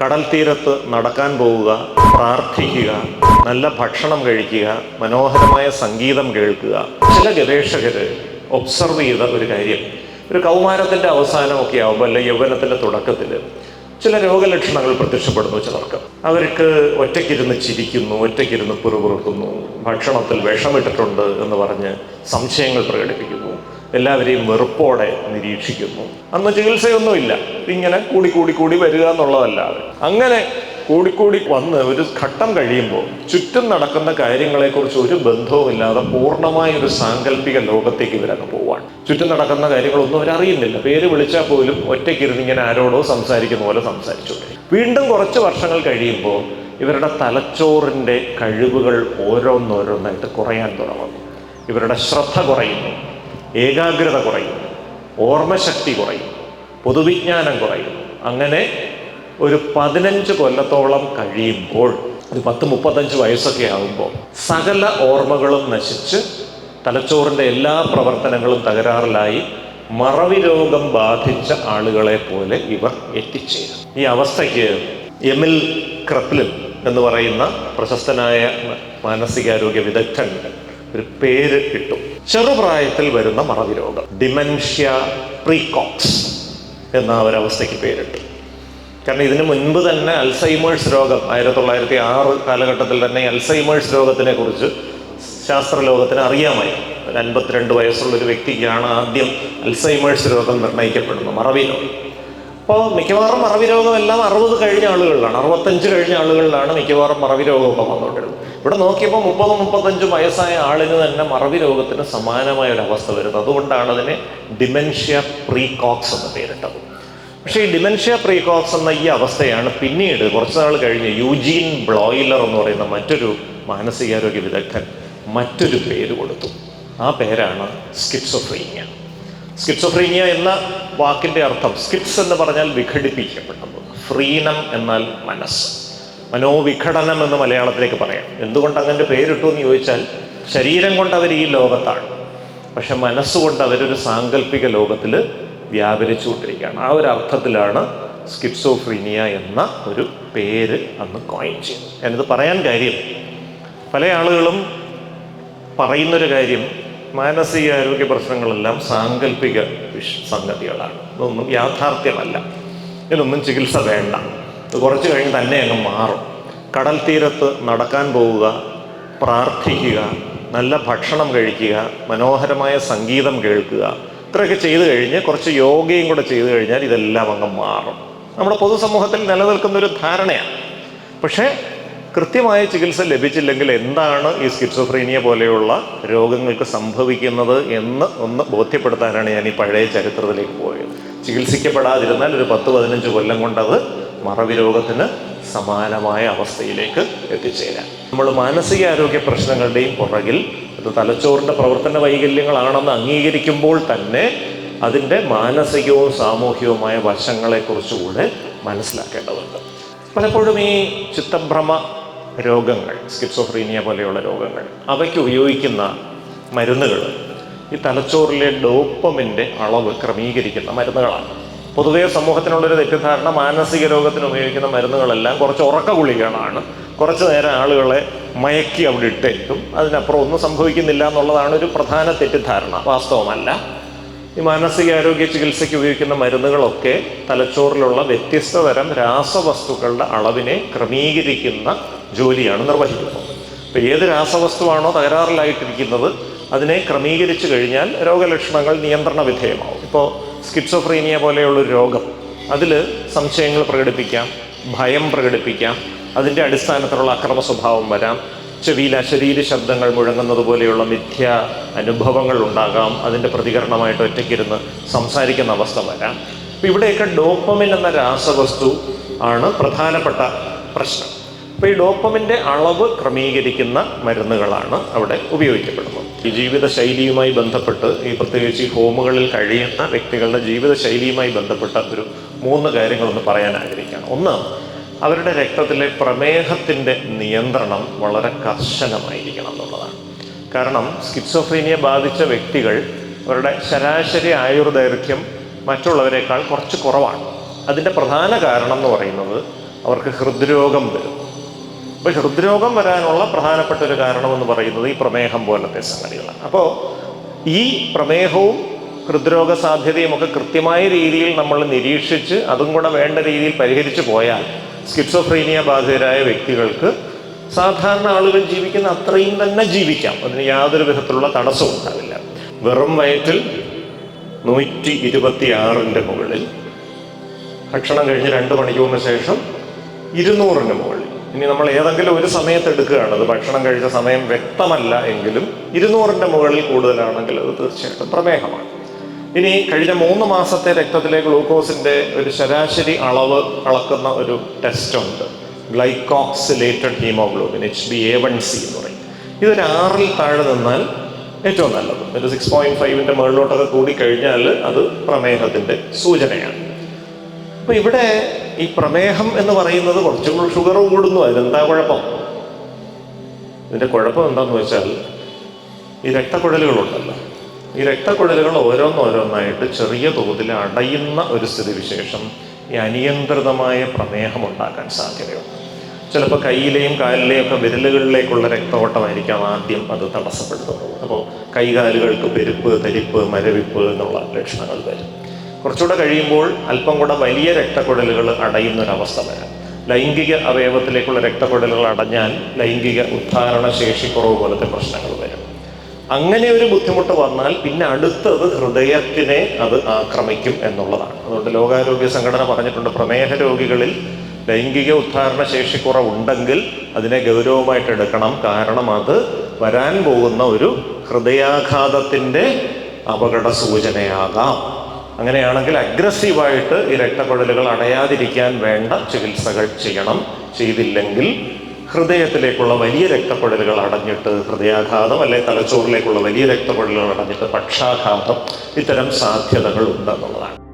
കടൽ തീരത്ത് നടക്കാൻ പോവുക പ്രാർത്ഥിക്കുക നല്ല ഭക്ഷണം കഴിക്കുക മനോഹരമായ സംഗീതം കേൾക്കുക. ചില ഗവേഷകർ ഒബ്സർവ് ചെയ്ത ഒരു കാര്യം ഒരു കൗമാരത്തിന്റെ അവസാനമൊക്കെ ആവുമ്പോൾ അല്ലെ യൗവനത്തിന്റെ തുടക്കത്തിൽ ചില രോഗലക്ഷണങ്ങൾ പ്രത്യക്ഷപ്പെടുന്നു ചിലർക്ക്. അവർക്ക് ഒറ്റയ്ക്കിരുന്ന് ചിരിക്കുന്നു ഒറ്റയ്ക്കിരുന്ന് പിറുപിറുക്കുന്നു ഭക്ഷണത്തിൽ വിഷമിട്ടിട്ടുണ്ട് എന്ന് പറഞ്ഞ് സംശയങ്ങൾ പ്രകടിപ്പിക്കുന്നു. എല്ലാവരെയും വെറുപ്പോടെ നിരീക്ഷിക്കുന്നു. അന്ന് ചികിത്സയൊന്നുമില്ല. ഇങ്ങനെ കൂടി കൂടി കൂടി വരിക എന്നുള്ളതല്ലാതെ. അങ്ങനെ കൂടിക്കൂടി വന്ന് ഒരു ഘട്ടം കഴിയുമ്പോൾ ചുറ്റും നടക്കുന്ന കാര്യങ്ങളെക്കുറിച്ച് ഒരു ബന്ധവുമില്ലാതെ പൂർണമായ ഒരു സാങ്കല്പിക ലോകത്തേക്ക് ഇവരങ്ങ് പോവാണ്. ചുറ്റും നടക്കുന്ന കാര്യങ്ങളൊന്നും അവരറിയുന്നില്ല. പേര് വിളിച്ചാൽ പോലും ഒറ്റയ്ക്കിരുന്ന് ഇങ്ങനെ ആരോടോ സംസാരിക്കുന്ന പോലെ സംസാരിച്ചു വീണ്ടും കുറച്ച് വർഷങ്ങൾ കഴിയുമ്പോൾ ഇവരുടെ തലച്ചോറിന്റെ കഴിവുകൾ ഓരോന്നോരോന്നായിട്ട് കുറയാൻ തുടങ്ങുന്നു. ഇവരുടെ ശ്രദ്ധ കുറയുന്നു. ഏകാഗ്രത കുറയും ഓർമ്മശക്തി കുറയും പൊതുവിജ്ഞാനം കുറയും. അങ്ങനെ ഒരു പതിനഞ്ച് കൊല്ലത്തോളം കഴിയുമ്പോൾ ഒരു പത്ത് മുപ്പത്തഞ്ച് വയസ്സൊക്കെ ആകുമ്പോൾ സകല ഓർമ്മകളും നശിച്ച് തലച്ചോറിന്റെ എല്ലാ പ്രവർത്തനങ്ങളും തകരാറിലായി മറവി രോഗം ബാധിച്ച ആളുകളെ പോലെ ഇവർ എത്തിച്ചേരും. ഈ അവസ്ഥയ്ക്ക് എമിൽ ക്രപ്ലിൻ എന്ന് പറയുന്ന പ്രശസ്തനായ മാനസികാരോഗ്യ വിദഗ്ധൻ ഒരു പേര് കിട്ടും. ചെറുപ്രായത്തിൽ വരുന്ന മറവി രോഗം ഡിമെൻഷ്യ പ്രീകോക്സ് എന്ന ഒരവസ്ഥയ്ക്ക് പേരിട്ടു. കാരണം ഇതിനു മുൻപ് തന്നെ അൽസൈമേഴ്സ് രോഗം ആയിരത്തി തൊള്ളായിരത്തി ആറ് കാലഘട്ടത്തിൽ തന്നെ അൽസൈമേഴ്സ് രോഗത്തിനെ കുറിച്ച് ശാസ്ത്രലോകത്തിന് അറിയാമായി ഒരു അൻപത്തിരണ്ട് വയസ്സുള്ള ഒരു വ്യക്തിക്കാണ് ആദ്യം അൽസൈമേഴ്സ് രോഗം നിർണയിക്കപ്പെടുന്നത് മറവി രോഗം അപ്പോൾ മിക്കവാറും മറവി രോഗമെല്ലാം അറുപത് കഴിഞ്ഞ ആളുകളിലാണ്. അറുപത്തഞ്ച് കഴിഞ്ഞ ആളുകളിലാണ് മിക്കവാറും മറവി രോഗമൊക്കെ വന്നുകൊണ്ടിരുന്നത്. ഇവിടെ നോക്കിയപ്പോൾ മുപ്പത് മുപ്പത്തഞ്ച് വയസ്സായ ആളിന് തന്നെ മറവി രോഗത്തിന് സമാനമായ ഒരു അവസ്ഥ വരുന്നത്. അതുകൊണ്ടാണ് അതിനെ ഡിമെൻഷ്യ പ്രീകോക്സ് എന്ന് പേരിട്ടത്. പക്ഷേ ഈ ഡിമെൻഷ്യ പ്രീകോക്സ് എന്ന ഈ അവസ്ഥയാണ് പിന്നീട് കുറച്ച് നാൾ കഴിഞ്ഞ് യൂജീൻ ബ്ലോയിലർ എന്ന് പറയുന്ന മറ്റൊരു മാനസികാരോഗ്യ വിദഗ്ധൻ മറ്റൊരു പേര് കൊടുത്തു. ആ പേരാണ് സ്കിറ്റ്സോഫ്രീനിയ സ്കിറ്റ്സോഫ്രീനിയ എന്ന വാക്കിന്റെ അർത്ഥം സ്കിപ്സ് എന്ന് പറഞ്ഞാൽ വിഘടിപ്പിക്കപ്പെട്ടത്. ഫ്രീനം എന്നാൽ മനസ്സ്. മനോവിഘടനം എന്ന് മലയാളത്തിലേക്ക് പറയാം. എന്തുകൊണ്ട് അങ്ങനെ പേരിട്ടു എന്ന് ചോദിച്ചാൽ ശരീരം കൊണ്ട് അവർ ഈ ലോകത്താണ്. പക്ഷെ മനസ്സുകൊണ്ട് അവരൊരു സാങ്കല്പിക ലോകത്തിൽ വ്യാപരിച്ചുകൊണ്ടിരിക്കുകയാണ്. ആ ഒരു അർത്ഥത്തിലാണ് സ്കിപ്സോഫ്രീനിയ എന്ന ഒരു പേര് അന്ന് കോയിൻ ചെയ്യുന്നത്. ഞാനിത് പറയാൻ കാര്യം പല ആളുകളും പറയുന്നൊരു കാര്യം മാനസികാരോഗ്യ പ്രശ്നങ്ങളെല്ലാം സാങ്കല്പിക സംഗതികളാണ്. ഇതൊന്നും യാഥാർത്ഥ്യമല്ല. ഇതിനൊന്നും ചികിത്സ വേണ്ട. ഇത് കുറച്ച് കഴിഞ്ഞ് തന്നെ അങ്ങ് മാറും. കടൽ തീരത്ത് നടക്കാൻ പോവുക പ്രാർത്ഥിക്കുക നല്ല ഭക്ഷണം കഴിക്കുക മനോഹരമായ സംഗീതം കേൾക്കുക ഇത്രയൊക്കെ ചെയ്തു കഴിഞ്ഞ് കുറച്ച് യോഗയും കൂടെ ചെയ്തു കഴിഞ്ഞാൽ ഇതെല്ലാം അങ്ങ് മാറും. നമ്മുടെ പൊതുസമൂഹത്തിൽ നിലനിൽക്കുന്ന ഒരു ധാരണയാണ്. പക്ഷേ കൃത്യമായ ചികിത്സ ലഭിച്ചില്ലെങ്കിൽ എന്താണ് ഈ സ്കിറ്റ്സോഫ്രീനിയ പോലെയുള്ള രോഗങ്ങൾക്ക് സംഭവിക്കുന്നത് എന്ന് ഒന്ന് ബോധ്യപ്പെടുത്താനാണ് ഞാൻ ഈ പഴയ ചരിത്രത്തിലേക്ക് പോയത്. ചികിത്സിക്കപ്പെടാതിരുന്നാൽ ഒരു പത്ത് പതിനഞ്ച് കൊല്ലം കൊണ്ടത് മറവി രോഗത്തിന് സമാനമായ അവസ്ഥയിലേക്ക് എത്തിച്ചേരാം. നമ്മൾ മാനസികാരോഗ്യ പ്രശ്നങ്ങളുടെയും പുറകിൽ അത് തലച്ചോറിന്റെ പ്രവർത്തന വൈകല്യങ്ങളാണെന്ന് അംഗീകരിക്കുമ്പോൾ തന്നെ അതിന്റെ മാനസികവും സാമൂഹികവുമായ വശങ്ങളെക്കുറിച്ചുകൂടെ മനസ്സിലാക്കേണ്ടതുണ്ട്. പലപ്പോഴും ഈ ചിത്തഭ്രമ രോഗങ്ങൾ സ്കിപ്സോഫ്രീനിയ പോലെയുള്ള രോഗങ്ങൾ. അവയ്ക്ക് ഉപയോഗിക്കുന്ന മരുന്നുകൾ ഈ തലച്ചോറിലെ ഡോപ്പമിന്റെ അളവ് ക്രമീകരിക്കുന്ന മരുന്നുകളാണ്. പൊതുവേ സമൂഹത്തിനുള്ളൊരു തെറ്റിദ്ധാരണ മാനസിക രോഗത്തിന് ഉപയോഗിക്കുന്ന മരുന്നുകളെല്ലാം കുറച്ച് ഉറക്ക ഗുളികളാണ് കുറച്ച് നേരം ആളുകളെ മയക്കി അവിടെ ഇട്ടേക്കും. അതിനപ്പുറം ഒന്നും സംഭവിക്കുന്നില്ല എന്നുള്ളതാണ് ഒരു പ്രധാന തെറ്റിദ്ധാരണ. വാസ്തവമല്ല. ഈ മാനസികാരോഗ്യ ചികിത്സയ്ക്ക് ഉപയോഗിക്കുന്ന മരുന്നുകളൊക്കെ തലച്ചോറിലുള്ള വ്യത്യസ്ത തരം രാസവസ്തുക്കളുടെ അളവിനെ ക്രമീകരിക്കുന്ന ജോലിയാണ് നിർവഹിക്കുന്നത്. അപ്പോൾ ഏത് രാസവസ്തുവാണോ തകരാറിലായിട്ടിരിക്കുന്നത് അതിനെ ക്രമീകരിച്ചു കഴിഞ്ഞാൽ രോഗലക്ഷണങ്ങൾ നിയന്ത്രണ വിധേയമാവും. ഇപ്പോൾ സ്കിറ്റ്സോഫ്രീനിയ പോലെയുള്ളൊരു രോഗം അതിൽ സംശയങ്ങൾ പ്രകടിപ്പിക്കാം ഭയം പ്രകടിപ്പിക്കാം അതിന്റെ അടിസ്ഥാനത്തിലുള്ള അക്രമ സ്വഭാവം വരാം ചെവിയിൽ അശരീര ശബ്ദങ്ങൾ മുഴങ്ങുന്നത് പോലെയുള്ള മിഥ്യ അനുഭവങ്ങൾ ഉണ്ടാകാം അതിന്റെ പ്രതികരണമായിട്ട് ഒറ്റയ്ക്കിരുന്ന് സംസാരിക്കുന്ന അവസ്ഥ വരാം. ഇവിടെയൊക്കെ ഡോപ്പമിൻ എന്ന രാസവസ്തു ആണ് പ്രധാനപ്പെട്ട പ്രശ്നം. അപ്പോൾ ഈ ഡോപ്പമിന്റെ അളവ് ക്രമീകരിക്കുന്ന മരുന്നുകളാണ് അവിടെ ഉപയോഗിക്കപ്പെടുന്നത്. ഈ ജീവിത ശൈലിയുമായി ബന്ധപ്പെട്ട് ഈ പ്രത്യേകിച്ച് ഈ ഹോമുകളിൽ കഴിയുന്ന വ്യക്തികളുടെ ജീവിത ശൈലിയുമായി ബന്ധപ്പെട്ട ഒരു മൂന്ന് കാര്യങ്ങളൊന്ന് പറയാൻ ആഗ്രഹിക്കുകയാണ്. ഒന്ന് അവരുടെ രക്തത്തിലെ പ്രമേഹത്തിന്റെ നിയന്ത്രണം വളരെ കർശനമായിരിക്കണം എന്നുള്ളതാണ്. കാരണം സ്കിറ്റ്സോഫ്രീനിയ ബാധിച്ച വ്യക്തികൾ അവരുടെ ശരാശരി ആയുർദൈർഘ്യം മറ്റുള്ളവരെക്കാൾ കുറച്ച് കുറവാണ്. അതിന്റെ പ്രധാന കാരണം എന്ന് പറയുന്നത് അവർക്ക് ഹൃദ്രോഗം വരും. അപ്പോൾ ഹൃദ്രോഗം വരാനുള്ള പ്രധാനപ്പെട്ട ഒരു കാരണമെന്ന് പറയുന്നത് ഈ പ്രമേഹം പോലത്തെ സംഗതികളാണ്. അപ്പോൾ ഈ പ്രമേഹവും ഹൃദ്രോഗ സാധ്യതയും ഒക്കെ കൃത്യമായ രീതിയിൽ നമ്മൾ നിരീക്ഷിച്ച് അതും കൂടെ വേണ്ട രീതിയിൽ പരിഹരിച്ചു പോയാൽ സ്കിപ്സോഫ്രീനിയ ബാധിതരായ വ്യക്തികൾക്ക് സാധാരണ ആളുകൾ ജീവിക്കുന്ന അത്രയും തന്നെ ജീവിക്കാം. അതിന് യാതൊരു വിധത്തിലുള്ള തടസ്സവും ഉണ്ടാവില്ല. വെറും വയറ്റിൽ നൂറ്റി ഇരുപത്തി ആറിന്റെ മുകളിൽ ഭക്ഷണം കഴിഞ്ഞ് രണ്ട് മണിക്കൂറിന് ശേഷം ഇരുന്നൂറിന് മുകളിൽ ഇനി നമ്മൾ ഏതെങ്കിലും ഒരു സമയത്ത് എടുക്കുകയാണ്. അത് ഭക്ഷണം കഴിച്ച സമയം വ്യക്തമല്ല എങ്കിലും ഇരുന്നൂറിന്റെ മുകളിൽ കൂടുതലാണെങ്കിൽ അത് തീർച്ചയായിട്ടും പ്രമേഹമാണ്. ഇനി കഴിഞ്ഞ മൂന്ന് മാസത്തെ രക്തത്തിലെ ഗ്ലൂക്കോസിന്റെ ഒരു ശരാശരി അളവ് അളക്കുന്ന ഒരു ടെസ്റ്റ് ഉണ്ട്. Glycosylated haemoglobin H B A one C എന്ന് പറയും. ഇതൊരു ആറിൽ താഴെ നിന്നാൽ ഏറ്റവും നല്ലത്. ഒരു സിക്സ് പോയിന്റ് ഫൈവിന്റെ മുകളിലോട്ടൊക്കെ കൂടി കഴിഞ്ഞാൽ അത് പ്രമേഹത്തിന്റെ സൂചനയാണ്. അപ്പൊ ഇവിടെ ഈ പ്രമേഹം എന്ന് പറയുന്നത് കുറച്ചും ഷുഗർ കൂടുന്നു. അതിനെന്താ കുഴപ്പം? ഇതിന്റെ കുഴപ്പം എന്താന്ന് വെച്ചാൽ ഈ രക്തക്കുഴലുകളുണ്ടല്ലോ. ഈ രക്തക്കുഴലുകൾ ഓരോന്നോരോന്നായിട്ട് ചെറിയ തോതിൽ അടയുന്ന ഒരു സ്ഥിതിവിശേഷം ഈ അനിയന്ത്രിതമായ പ്രമേഹം ഉണ്ടാക്കാൻ സാധ്യതയുണ്ട്. ചിലപ്പോൾ കയ്യിലെയും കാലിലെയും ഒക്കെ വിരലുകളിലേക്കുള്ള രക്തോട്ടമായിരിക്കാം ആദ്യം അത് തടസ്സപ്പെടുത്തുന്നത്. അപ്പോൾ കൈകാലുകൾക്ക് പെരുപ്പ് തരിപ്പ് മരവിപ്പ് എന്നുള്ള ലക്ഷണങ്ങൾ വരും. കുറച്ചുകൂടെ കഴിയുമ്പോൾ അല്പം കൂടെ വലിയ രക്തക്കുഴലുകൾ അടയുന്ന ഒരവസ്ഥ വരാം. ലൈംഗിക അവയവത്തിലേക്കുള്ള രക്തക്കുഴലുകൾ അടഞ്ഞാൽ ലൈംഗിക ഉദ്ധാരണ ശേഷിക്കുറവ് പോലത്തെ പ്രശ്നങ്ങൾ വരും. അങ്ങനെ ഒരു ബുദ്ധിമുട്ട് വന്നാൽ പിന്നെ അടുത്തത് ഹൃദയത്തിനെ അത് ആക്രമിക്കും എന്നുള്ളതാണ്. അതുകൊണ്ട് ലോകാരോഗ്യ സംഘടന പറഞ്ഞിട്ടുണ്ട് പ്രമേഹ രോഗികളിൽ ലൈംഗിക ഉദ്ധാരണ ശേഷിക്കുറവുണ്ടെങ്കിൽ അതിനെ ഗൗരവമായിട്ട് എടുക്കണം. കാരണം അത് വരാൻ പോകുന്ന ഒരു ഹൃദയാഘാതത്തിന്റെ അപകട സൂചനയാകാം. അങ്ങനെയാണെങ്കിൽ അഗ്രസീവായിട്ട് ഈ രക്തക്കുഴലുകൾ അടയാതിരിക്കാൻ വേണ്ട ചികിത്സകൾ ചെയ്യണം. ചെയ്തില്ലെങ്കിൽ ഹൃദയത്തിലേക്കുള്ള വലിയ രക്തക്കുഴലുകൾ അടഞ്ഞിട്ട് ഹൃദയാഘാതം അല്ലെ തലച്ചോറിലേക്കുള്ള വലിയ രക്തക്കുഴലുകൾ അടഞ്ഞിട്ട് പക്ഷാഘാതം ഇത്തരം സാധ്യതകൾ ഉണ്ടെന്നുള്ളതാണ്.